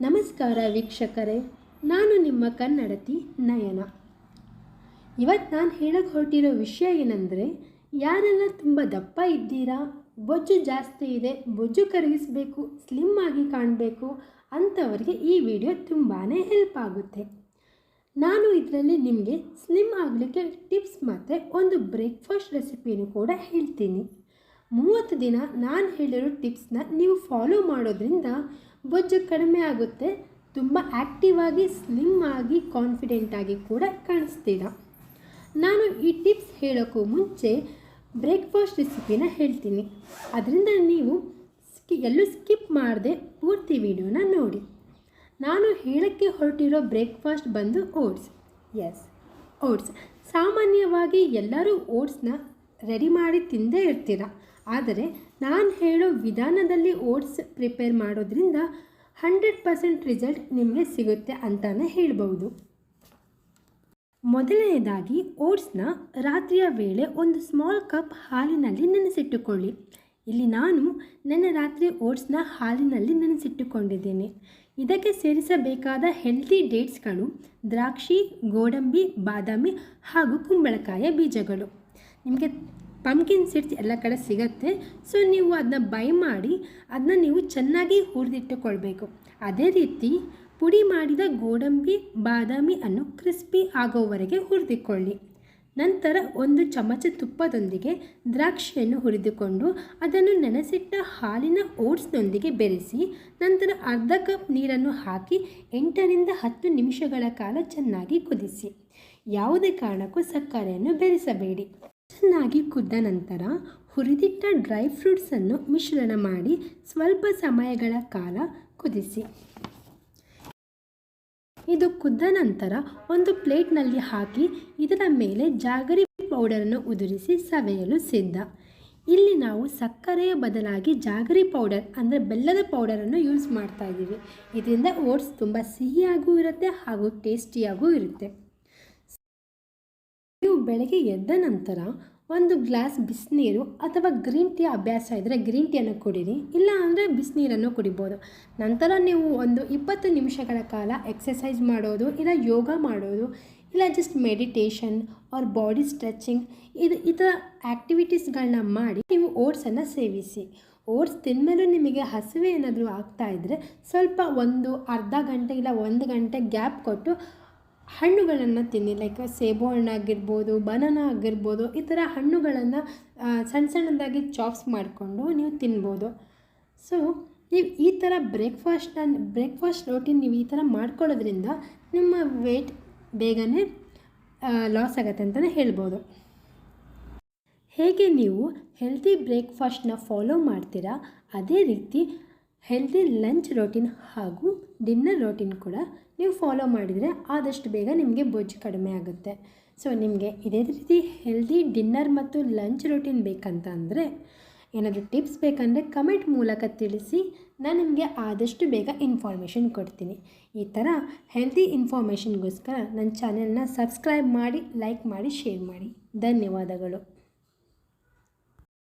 ನಮಸ್ಕಾರ ವೀಕ್ಷಕರೇ, ನಾನು ನಿಮ್ಮ ಕನ್ನಡತಿ ನಯನ. ಇವತ್ತು ನಾನು ಹೇಳಕ್ಕೆ ಹೊರಟಿರೋ ವಿಷಯ ಏನಂದರೆ, ಯಾರೆಲ್ಲ ತುಂಬ ದಪ್ಪ ಇದ್ದೀರಾ, ಬೊಜ್ಜು ಜಾಸ್ತಿ ಇದೆ, ಬೊಜ್ಜು ಕರಗಿಸಬೇಕು ಸ್ಲಿಮ್ ಆಗಿ ಕಾಣಬೇಕು ಅಂಥವರಿಗೆ ಈ ವಿಡಿಯೋ ತುಂಬಾ ಹೆಲ್ಪ್ ಆಗುತ್ತೆ. ನಾನು ಇದರಲ್ಲಿ ನಿಮಗೆ ಸ್ಲಿಮ್ ಆಗಲಿಕ್ಕೆ ಟಿಪ್ಸ್ ಮತ್ತು ಒಂದು ಬ್ರೇಕ್ಫಾಸ್ಟ್ ರೆಸಿಪಿನೂ ಕೂಡ ಹೇಳ್ತೀನಿ. ಮೂವತ್ತು ದಿನ ನಾನು ಹೇಳಿರೋ ಟಿಪ್ಸ್ನ ನೀವು ಫಾಲೋ ಮಾಡೋದ್ರಿಂದ ಬೊಜ್ಜು ಕಡಿಮೆ ಆಗುತ್ತೆ. ತುಂಬ ಆ್ಯಕ್ಟಿವ್ ಆಗಿ, ಸ್ಲಿಮ್ ಆಗಿ, ಕಾನ್ಫಿಡೆಂಟ್ ಆಗಿ ಕೂಡ ಕಾಣಿಸ್ತೀರಾ. ನಾನು ಈ ಟಿಪ್ಸ್ ಹೇಳೋಕ್ಕೂ ಮುಂಚೆ ಬ್ರೇಕ್ಫಾಸ್ಟ್ ರೆಸಿಪಿನ ಹೇಳ್ತೀನಿ. ಅದರಿಂದ ನೀವು ಸ್ಕಿ, ಎಲ್ಲೂ ಸ್ಕಿಪ್ ಮಾಡದೆ ಪೂರ್ತಿ ವಿಡಿಯೋನ ನೋಡಿ. ನಾನು ಹೇಳೋಕ್ಕೆ ಹೊರಟಿರೋ ಬ್ರೇಕ್ಫಾಸ್ಟ್ ಬಂದು ಓಟ್ಸ್. Yes, oats. ಸಾಮಾನ್ಯವಾಗಿ ಎಲ್ಲರೂ ಓಟ್ಸ್ನ ರೆಡಿ ಮಾಡಿ ತಿಂದೇ ಇರ್ತೀರ. ಆದರೆ ನಾನು ಹೇಳೋ ವಿಧಾನದಲ್ಲಿ ಓಟ್ಸ್ ಪ್ರಿಪೇರ್ ಮಾಡೋದ್ರಿಂದ ಹಂಡ್ರೆಡ್ ಪರ್ಸೆಂಟ್ ರಿಸಲ್ಟ್ ನಿಮಗೆ ಸಿಗುತ್ತೆ ಅಂತಲೇ ಹೇಳ್ಬೋದು. ಮೊದಲನೇದಾಗಿ, ಓಟ್ಸ್ನ ರಾತ್ರಿಯ ವೇಳೆ ಒಂದು ಸ್ಮಾಲ್ ಕಪ್ ಹಾಲಿನಲ್ಲಿ ನೆನೆಸಿಟ್ಟುಕೊಳ್ಳಿ. ಇಲ್ಲಿ ನಾನು ನನ್ನ ರಾತ್ರಿ ಓಟ್ಸ್ನ ಹಾಲಿನಲ್ಲಿ ನೆನೆಸಿಟ್ಟುಕೊಂಡಿದ್ದೇನೆ. ಇದಕ್ಕೆ ಸೇರಿಸಬೇಕಾದ ಹೆಲ್ತಿ ಡೇಟ್ಸ್ಗಳು ದ್ರಾಕ್ಷಿ, ಗೋಡಂಬಿ, ಬಾದಾಮಿ ಹಾಗೂ ಕುಂಬಳಕಾಯ ಬೀಜಗಳು. ನಿಮಗೆ ಪಂಪ್ಕಿನ್ ಸೀಡ್ಸ್ ಎಲ್ಲ ಕಡೆ ಸಿಗತ್ತೆ. ಸೊ ನೀವು ಅದನ್ನ ಬೈ ಮಾಡಿ, ಅದನ್ನ ನೀವು ಚೆನ್ನಾಗಿ ಹುರಿದಿಟ್ಟುಕೊಳ್ಬೇಕು. ಅದೇ ರೀತಿ ಪುಡಿ ಮಾಡಿದ ಗೋಡಂಬಿ, ಬಾದಾಮಿ ಅನ್ನು ಕ್ರಿಸ್ಪಿ ಆಗೋವರೆಗೆ ಹುರಿದುಕೊಳ್ಳಿ. ನಂತರ ಒಂದು ಚಮಚ ತುಪ್ಪದೊಂದಿಗೆ ದ್ರಾಕ್ಷಿಯನ್ನು ಹುರಿದುಕೊಂಡು, ಅದನ್ನು ನೆನೆಸಿಟ್ಟ ಹಾಲಿನ ಓಟ್ಸ್ನೊಂದಿಗೆ ಬೆರೆಸಿ, ನಂತರ ಅರ್ಧ ಕಪ್ ನೀರನ್ನು ಹಾಕಿ ಎಂಟರಿಂದ ಹತ್ತು ನಿಮಿಷಗಳ ಕಾಲ ಚೆನ್ನಾಗಿ ಕುದಿಸಿ. ಯಾವುದೇ ಕಾರಣಕ್ಕೂ ಸಕ್ಕರೆಯನ್ನು ಬೆರೆಸಬೇಡಿ. ಚೆನ್ನಾಗಿ ಕುದ್ದ ನಂತರ ಹುರಿದಿಟ್ಟ ಡ್ರೈ ಫ್ರೂಟ್ಸನ್ನು ಮಿಶ್ರಣ ಮಾಡಿ ಸ್ವಲ್ಪ ಸಮಯಗಳ ಕಾಲ ಕುದಿಸಿ. ಇದು ಕುದ್ದ ನಂತರ ಒಂದು ಪ್ಲೇಟ್ನಲ್ಲಿ ಹಾಕಿ ಇದರ ಮೇಲೆ ಜಾಗರಿ ಪೌಡರನ್ನು ಉದುರಿಸಿ ಸವೆಯಲು ಸಿದ್ಧ. ಇಲ್ಲಿ ನಾವು ಸಕ್ಕರೆಯ ಬದಲಾಗಿ ಜಾಗರಿ ಪೌಡರ್ ಅಂದರೆ ಬೆಲ್ಲದ ಪೌಡರನ್ನು ಯೂಸ್ ಮಾಡ್ತಾ ಇದ್ದೀವಿ. ಇದರಿಂದ ಓಟ್ಸ್ ತುಂಬ ಸಿಹಿಯಾಗೂ ಇರುತ್ತೆ ಹಾಗೂ ಟೇಸ್ಟಿಯಾಗೂ ಇರುತ್ತೆ. ನೀವು ಬೆಳಗ್ಗೆ ಎದ್ದ ನಂತರ ಒಂದು ಗ್ಲಾಸ್ ಬಿಸಿನೀರು ಅಥವಾ ಗ್ರೀನ್ ಟೀ ಅಭ್ಯಾಸ ಇದ್ದರೆ ಗ್ರೀನ್ ಟೀಯನ್ನು ಕುಡೀರಿ. ಇಲ್ಲ ಅಂದರೆ ಬಿಸಿನೀರನ್ನು ಕುಡಿಬೋದು. ನಂತರ ನೀವು ಒಂದು ಇಪ್ಪತ್ತು ನಿಮಿಷಗಳ ಕಾಲ ಎಕ್ಸಸೈಸ್ ಮಾಡೋದು, ಇಲ್ಲ ಯೋಗ ಮಾಡೋದು, ಇಲ್ಲ just meditation or body stretching ಇದು ಈ ಥರ ಆ್ಯಕ್ಟಿವಿಟೀಸ್ಗಳನ್ನ ಮಾಡಿ ನೀವು ಓಟ್ಸನ್ನು ಸೇವಿಸಿ. ಓಟ್ಸ್ ತಿಂದಮೇಲೂ ನಿಮಗೆ ಹಸಿವೆ ಏನಾದರೂ ಆಗ್ತಾ ಇದ್ದರೆ ಸ್ವಲ್ಪ ಒಂದು ಅರ್ಧ ಗಂಟೆ ಇಲ್ಲ ಒಂದು ಗಂಟೆ ಗ್ಯಾಪ್ ಕೊಟ್ಟು ಹಣ್ಣುಗಳನ್ನು ತಿನ್ನಿ. ಲೈಕ್ ಸೇಬು ಹಣ್ಣಾಗಿರ್ಬೋದು ಬನಾನ ಆಗಿರ್ಬೋದು, ಈ ಥರ ಹಣ್ಣುಗಳನ್ನು ಸಣ್ಣ ಸಣ್ಣದಾಗಿ ಚಾಪ್ಸ್ ಮಾಡಿಕೊಂಡು ನೀವು ತಿನ್ಬೋದು. ಸೊ ನೀವು ಈ ಥರ ಬ್ರೇಕ್ಫಾಸ್ಟ್ನ ಬ್ರೇಕ್ಫಾಸ್ಟ್ ರೋಟೀನ್ ನೀವು ಈ ಥರ ಮಾಡ್ಕೊಳ್ಳೋದ್ರಿಂದ ನಿಮ್ಮ ವೆಯ್ಟ್ ಬೇಗನೆ ಲಾಸ್ ಆಗುತ್ತೆ ಅಂತಲೇ ಹೇಳ್ಬೋದು. ಹೇಗೆ ನೀವು ಹೆಲ್ತಿ ಬ್ರೇಕ್ಫಾಸ್ಟ್ನ ಫಾಲೋ ಮಾಡ್ತೀರಾ? ಅದೇ ರೀತಿ ಹೆಲ್ದಿ ಲಂಚ್ ರೋಟೀನ್ ಹಾಗೂ ಡಿನ್ನರ್ ರೋಟೀನ್ ಕೂಡ ನೀವು ಫಾಲೋ ಮಾಡಿದರೆ ಆದಷ್ಟು ಬೇಗ ನಿಮಗೆ ಬೊಜ್ಜು ಕಡಿಮೆ ಆಗುತ್ತೆ. ಸೊ ನಿಮಗೆ ಇದೇ ರೀತಿ ಹೆಲ್ದಿ ಡಿನ್ನರ್ ಮತ್ತು ಲಂಚ್ ರೋಟೀನ್ ಬೇಕಂತ ಅಂದರೆ ಏನಾದರೂ ಟಿಪ್ಸ್ ಬೇಕಂದರೆ ಕಮೆಂಟ್ ಮೂಲಕ ತಿಳಿಸಿ. ನಾನು ನಿಮಗೆ ಆದಷ್ಟು ಬೇಗ ಇನ್ಫಾರ್ಮೇಷನ್ ಕೊಡ್ತೀನಿ. ಈ ಥರ ಹೆಲ್ದಿ ಇನ್ಫಾರ್ಮೇಷನ್ಗೋಸ್ಕರ ನನ್ನ ಚಾನೆಲ್ನ ಸಬ್ಸ್ಕ್ರೈಬ್ ಮಾಡಿ ಲೈಕ್ ಮಾಡಿ ಶೇರ್ ಮಾಡಿ. ಧನ್ಯವಾದಗಳು.